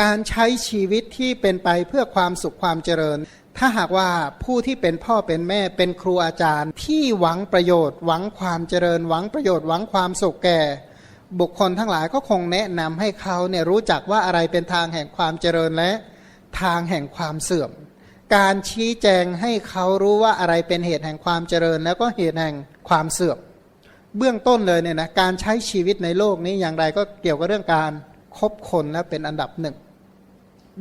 การใช้ชีวิตที่เป็นไปเพื่อความสุขความเจริญ ถ้าหากว่าผู้ที่เป็นพ่อเป็นแม่เป็นครูอาจารย์ ที่หวังประโยชน์ หวังความเจริญ หวังประโยชน์หวังความสุขแก่ บุคคลทั้งหลายก็คงแนะนำให้เขาเนี่ยรู้จักว่าอะไรเป็นทางแห่งความเจริญและทางแห่งความเสื่อม การชี้แจงให้เขารู้ว่าอะไรเป็นเหตุแห่งความเจริญ แล้วก็เหตุแห่งความเสื่อมเบื้องต้นเลยเนี่ยนะการใช้ชีวิตในโลกนี้อย่างไรก็เกี่ยวกับเรื่องการคบคนและเป็นอันดับหนึ่ง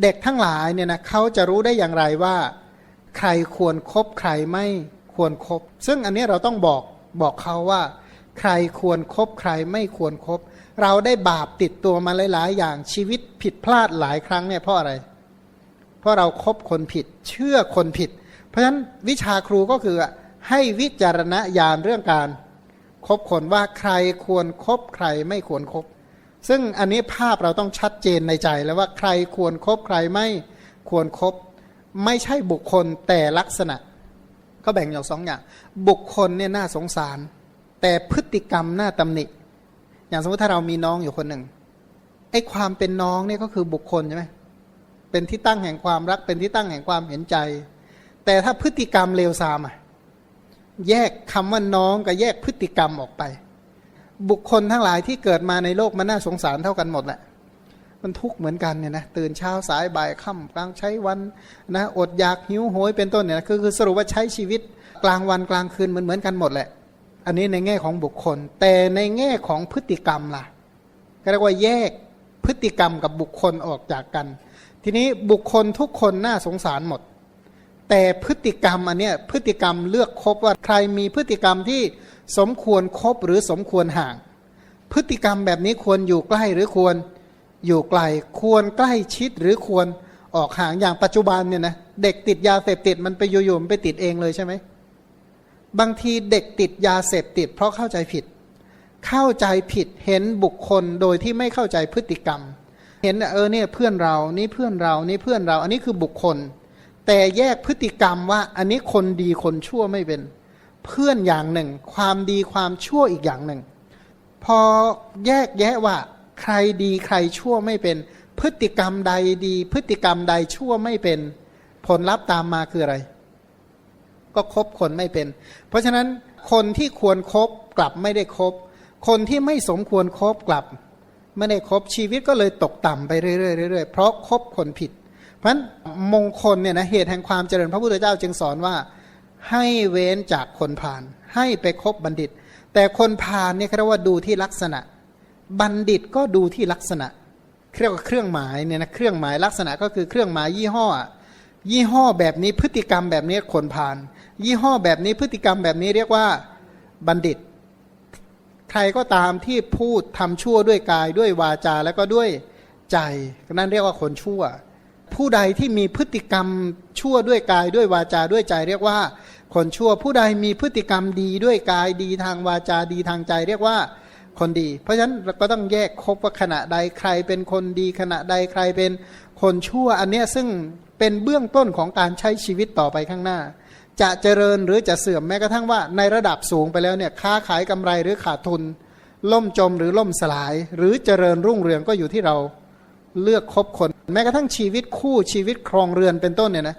เด็กทั้งหลายเนี่ยนะเขาจะรู้ได้อย่างไรว่า ใครควรครบใครไม่ควรครบ ซึ่งอันนี้เราต้องบอกบอกเขาว่า ใครควรครบใครไม่ควรครบ เราได้บาปติดตัวมาหลาย ๆ อย่างชีวิตผิดพลาดหลายครั้งเนี่ยเพราะอะไร เพราะเราครบคนผิด เชื่อคนผิด เพราะฉะนั้นวิชาครูก็คือให้วิจารณญาณเรื่องการคบคนว่าใครควรครบใครไม่ควรครบ ซึ่งอันนี้ภาพเราต้องชัดเจนในใจแล้วว่าใครควรครบใครไม่ควรครบไม่ใช่บุคคลแต่ลักษณะ ก็แบ่งอย่สองอย่าง บุคคลเนี่ยน่าสงสาร แต่พฤติกรรมน่าตำหนิ อย่างสมมติถ้าเรามีน้องอยู่คนหนึ่งไอ้ความเป็นน้องเนี่ยก็คือบุคคลใช่ไหมเป็นที่ตั้งแห่งความรักเป็นที่ตั้งแห่งความเห็นใจ แต่ถ้าพฤติกรรมเลวทรามอะแยกคำว่าน้องกับแยกพฤติกรรมออกไป บุคคลทั้งหลายที่เกิดมาในโลกมันน่าสงสารเท่ากันหมดแหละ มันทุกข์เหมือนกันเนี่ยนะตื่นเช้าสายบ่ายค่ำกลางใช้วันนะอดอยากหิวโหยเป็นต้นเนี่ยนะคือคือสรุปว่าใช้ชีวิตกลางวันกลางคืนมันเหมือนกันหมดแหละ อันนี้ในแง่ของบุคคล แต่ในแง่ของพฤติกรรมล่ะก็เรียกว่าแยกพฤติกรรมกับบุคคลออกจากกัน ทีนี้บุคคลทุกคนน่าสงสารหมด แต่พฤติกรรมอันเนี้ยพฤติกรรมเลือกคบว่าใครมีพฤติกรรมที่ สมควรคบหรือสมควรห่าง พฤติกรรมแบบนี้ควรอยู่ใกล้หรือควรอยู่ไกล ควรใกล้ชิดหรือควรออกห่างอย่างปัจจุบันเนี่ยนะเด็กติดยาเสพติดมันไปอยู่ๆมันไปติดเองเลยใช่ไหมบางทีเด็กติดยาเสพติด เพราะเข้าใจผิด เข้าใจผิดเห็นบุคคลโดยที่ไม่เข้าใจพฤติกรรม เห็นเออเนี่ยเพื่อนเรานี่เพื่อนเรานี่เพื่อนเรา อันนี้คือบุคคล แต่แยกพฤติกรรมว่าอันนี้คนดีคนชั่วไม่เป็น เพื่อนอย่างหนึ่ง ความดีความชั่วอีกอย่างหนึ่ง พอแยกแยะว่า ใครดีใครชั่วไม่เป็น พฤติกรรมใดดี พฤติกรรมใดชั่วไม่เป็น ผลลัพธ์ตามมาคืออะไร ก็คบคนไม่เป็น เพราะฉะนั้นคนที่ควรครบกลับไม่ได้คบ คนที่ไม่สมควรครบกลับไม่ได้คบชีวิตก็เลยตกต่ำไปเรื่อยๆเพราะคบคนผิด เพราะฉะนั้นมงคลเนี่ยนะเหตุแห่งความเจริญพระพุทธเจ้าจึงสอนว่า ให้เว้นจากคนพาลให้ไปคบบัณฑิต แต่คนพาลเนี่ยเรียกว่าดูที่ลักษณะ บัณฑิตก็ดูที่ลักษณะเรียกว่าเครื่องหมายเนี่ยนะเครื่องหมายลักษณะก็คือเครื่องหมายยี่ห้อ ยี่ห้อแบบนี้พฤติกรรมแบบนี้คนพาลยี่ห้อแบบนี้พฤติกรรมแบบนี้เรียกว่าบัณฑิต ใครก็ตามที่พูดทำชั่วด้วยกายด้วยวาจาแล้วก็ด้วยใจ นั่นเรียกว่าคนชั่ว ผู้ใดที่มีพฤติกรรมชั่วด้วยกายด้วยวาจาด้วยใจ เรียกว่า คนชั่วผู้ใดมีพฤติกรรมดีด้วยกายดีทางวาจาดีทางใจ เรียกว่าคนดี เพราะฉะนั้นเราก็ต้องแยกคบว่าขณะใดใครเป็นคนดี ขณะใดใครเป็นคนชั่วอันเนี้ยซึ่งเป็นเบื้องต้นของการใช้ชีวิตต่อไปข้างหน้า จะเจริญหรือจะเสื่อมแม้กระทั่งว่าในระดับสูงไปแล้วเนี่ยค้าขายกำไรหรือขาดทุน ล่มจมหรือล่มสลาย หรือเจริญรุ่งเรืองก็อยู่ที่เรา เลือกคบคน แม้กระทั่งชีวิตคู่ชีวิตครองเรือนเป็นต้นเนี่ยนะ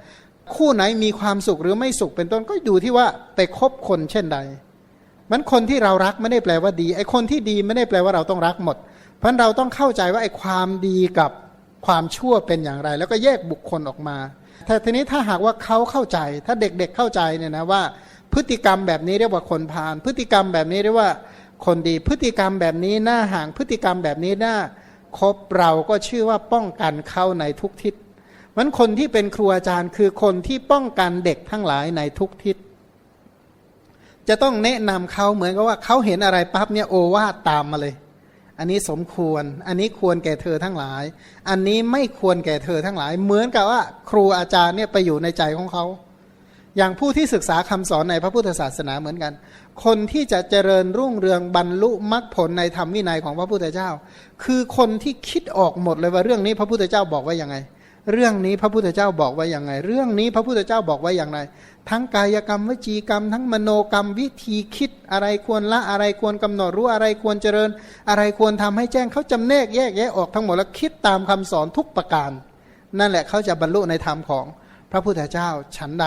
คู่ไหนมีความสุขหรือไม่สุขเป็นต้นก็อยู่ที่ว่าไปคบคนเช่นใด มันคนที่เรารักไม่ได้แปลว่าดีไอ้คนที่ดีไม่ได้แปลว่าเราต้องรักหมด เพราะเราต้องเข้าใจว่าไอ้ความดีกับความชั่วเป็นอย่างไร แล้วก็แยกบุคคลออกมาแต่ทีนี้ถ้าหากว่าเขาเข้าใจ ถ้าเด็กๆเข้าใจเนี่ยนะว่า พฤติกรรมแบบนี้เรียกว่าคนพาลพฤติกรรมแบบนี้เรียกว่าคนดีพฤติกรรมแบบนี้หน้าห่างพฤติกรรมแบบนี้หน้า คบเราก็ชื่อว่าป้องกันเขาในทุกทิศมันคนที่เป็นครูอาจารย์คือคนที่ป้องกันเด็กทั้งหลายในทุกทิศ จะต้องแนะนำเขาเหมือนกับว่าเขาเห็นอะไรปั๊บเนี่ยโอวาตามมาเลย อันนี้สมควร อันนี้ควรแก่เธอทั้งหลาย อันนี้ไม่ควรแก่เธอทั้งหลาย เหมือนกับว่าครูอาจารย์เนี่ยไปอยู่ในใจของเขาอย่างผู้ที่ศึกษาคำสอนในพระพุทธศาสนาเหมือนกัน คนที่จะเจริญรุ่งเรืองบรรลุมรรคผลในธรรมวินัยของพระพุทธเจ้า คือคนที่คิดออกหมดเลยว่าเรื่องนี้พระพุทธเจ้าบอกว่ายังไง เรื่องนี้พระพุทธเจ้าบอกไว้อย่างไง เรื่องนี้พระพุทธเจ้าบอกไว้อย่างไร ทั้งกายกรรมวจีกรรม ทั้งมโนกรรมวิธีคิดอะไรควรละอะไรควรกำหนดรู้อะไรควรเจริญ อะไรควรทำให้แจ้งเขาจำแนกแยกแยะออกทั้งหมดแล้วคิดตามคำสอนทุกประการ นั่นแหละเขาจะบรรลุในธรรมของ พระพุทธเจ้าฉันใด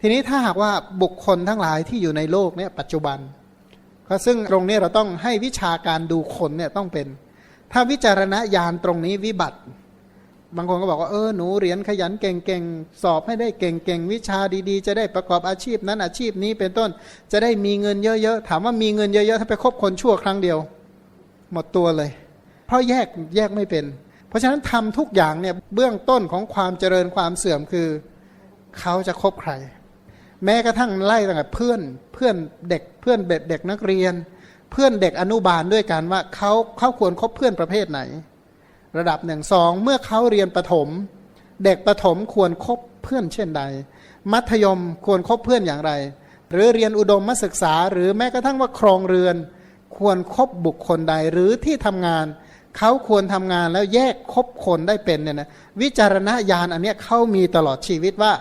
ทีนี้ถ้าหากว่าบุคคลทั้งหลายที่อยู่ในโลกเนี่ยปัจจุบันก็ซึ่งตรงนี้เราต้องให้วิชาการดูคนเนี่ยต้องเป็น ถ้าวิจารณญาณตรงนี้วิบัติ บางคนก็บอกว่าเออหนูเรียนขยันเก่งๆสอบให้ได้เก่งๆวิชาดีๆ จะได้ประกอบอาชีพนั้นอาชีพนี้เป็นต้นจะได้มีเงินเยอะๆถามว่ามีเงินเยอะๆถ้าไปคบคนชั่วครั้งเดียว หมดตัวเลย เพราะแยกแยกไม่เป็น เพราะฉะนั้นทำทุกอย่างเนี่ยเบื้องต้นของความเจริญความเสื่อมคือเขาจะคบใคร แม้กระทั่งไล่ตั้งแต่เพื่อนเพื่อนเด็กเพื่อนเด็กเด็กนักเรียน เพื่อนเด็กอนุบาลด้วยกันว่าเขาเขาควรคบเพื่อนประเภทไหน ระดับหนึ่งสองเมื่อเขาเรียนประถม เด็กประถมควรคบเพื่อนเช่นใด มัธยมควรคบเพื่อนอย่างไร หรือเรียนอุดมศึกษา หรือแม้กระทั่งว่าครองเรือน ควรครบบุคคลใดหรือที่ทำงาน เขาควรทำงานแล้วแยกคบคนได้เป็นเนี่ยนะวิจารณญาณอันเนี้ยเขามีตลอดชีวิตว่า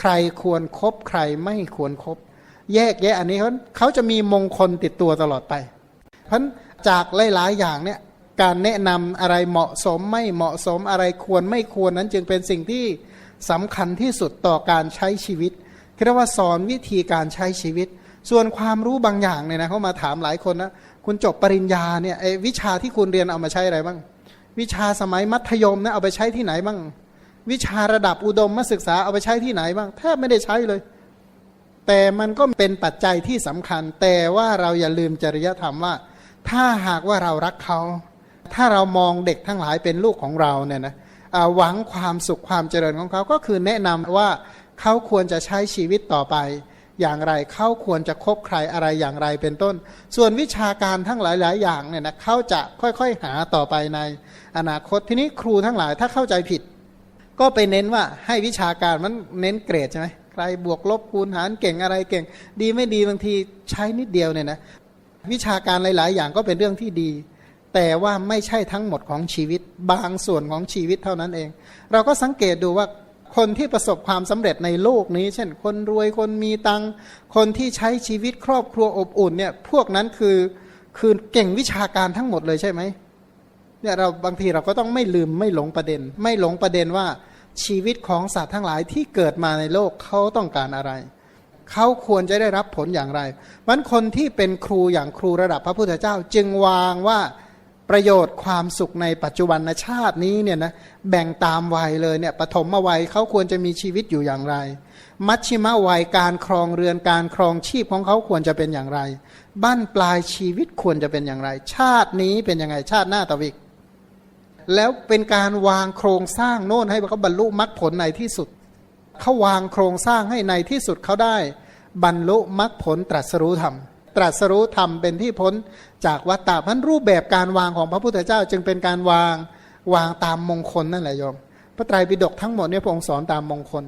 ใครควรครบใครไม่ควรครบแยกแยะอันนี้เขาเขาจะมีมงคลติดตัวตลอดไป เพราะจากหลายๆอย่างเนี่ยการแนะนำอะไรเหมาะสมไม่เหมาะสมอะไรควรไม่ควรนั้นจึงเป็นสิ่งที่สำคัญที่สุดต่อการใช้ชีวิตเรียกว่าสอนวิธีการใช้ชีวิต ส่วนความรู้บางอย่างเนี่ยนะเขามาถามหลายคนนะ คุณจบปริญญาเนี่ยไอ้วิชาที่คุณเรียนเอามาใช้อะไรบ้าง วิชาสมัยมัธยมเนี่ยเอาไปใช้ที่ไหนบ้าง วิชาระดับอุดมมาศึกษาเอาไปใช้ที่ไหนบ้างแทบไม่ได้ใช้เลย แต่มันก็เป็นปัจจัยที่สำคัญ แต่ว่าเราอย่าลืมจริยธรรมว่า ถ้าหากว่าเรารักเขา ถ้าเรามองเด็กทั้งหลายเป็นลูกของเราเนี่ยนะหวังความสุขความเจริญของเขาก็คือแนะนำว่าเขาควรจะใช้ชีวิตต่อไป อย่างไร เขาควรจะคบใครอะไรอย่างไรเป็นต้น ส่วนวิชาการทั้งหลาย ๆ อย่างเนี่ยนะเขาจะค่อยๆหาต่อไปในอนาคตทีนี้ครูทั้งหลายถ้าเข้าใจผิด ก็ไปเน้นว่าให้วิชาการมันเน้นเกรดใช่ไหมใครบวกลบคูณหารเก่งอะไรเก่ง ดีไม่ดีบางทีใช้นิดเดียวเนี่ยนะวิชาการหลาย ๆ อย่างก็เป็นเรื่องที่ดี แต่ว่าไม่ใช่ทั้งหมดของชีวิตบางส่วนของชีวิตเท่านั้นเอง เราก็สังเกตดูว่า คนที่ประสบความสำเร็จในโลกนี้ เช่น คนรวยคนมีตังค์คนที่ใช้ชีวิตครอบครัวอบอุ่นเนี่ยพวกนั้นคือคือเก่งวิชาการทั้งหมดเลยใช่ไหมเนี่ยเราบางทีเราก็ต้องไม่ลืมไม่หลงประเด็น ไม่หลงประเด็นว่าชีวิตของสัตว์ทั้งหลายที่เกิดมาในโลกเขาต้องการอะไรเขาควรจะได้รับผลอย่างไรมันคนที่เป็นครูอย่างครูระดับพระพุทธเจ้า จึงวางว่า ประโยชน์ความสุขในปัจจุบันชาตินี้เนี่ยนะแบ่งตามวัยเลยเนี่ยปฐมวัยเขาควรจะมีชีวิตอยู่อย่างไร มัชชิมวัยการครองเรือนการครองชีพของเขาควรจะเป็นอย่างไร บ้านปลายชีวิตควรจะเป็นอย่างไร ชาตินี้เป็นยังไงชาติหน้าตะวิก แล้วเป็นการวางโครงสร้างโน่นให้เขาบรรลุมรรคผลในที่สุดเขาวางโครงสร้างให้ในที่สุดเขาได้ บรรลุมรรคผลตรัสรู้ธรรม ตรัสรู้ธรรมเป็นที่พ้นจากวัฏฏะพันรูปแบบการวางของพระพุทธเจ้าจึงเป็นการวางวางตามมงคลนั่นแหละโยม พระไตรปิฎกทั้งหมดเนี่ยพระองค์สอนตามมงคล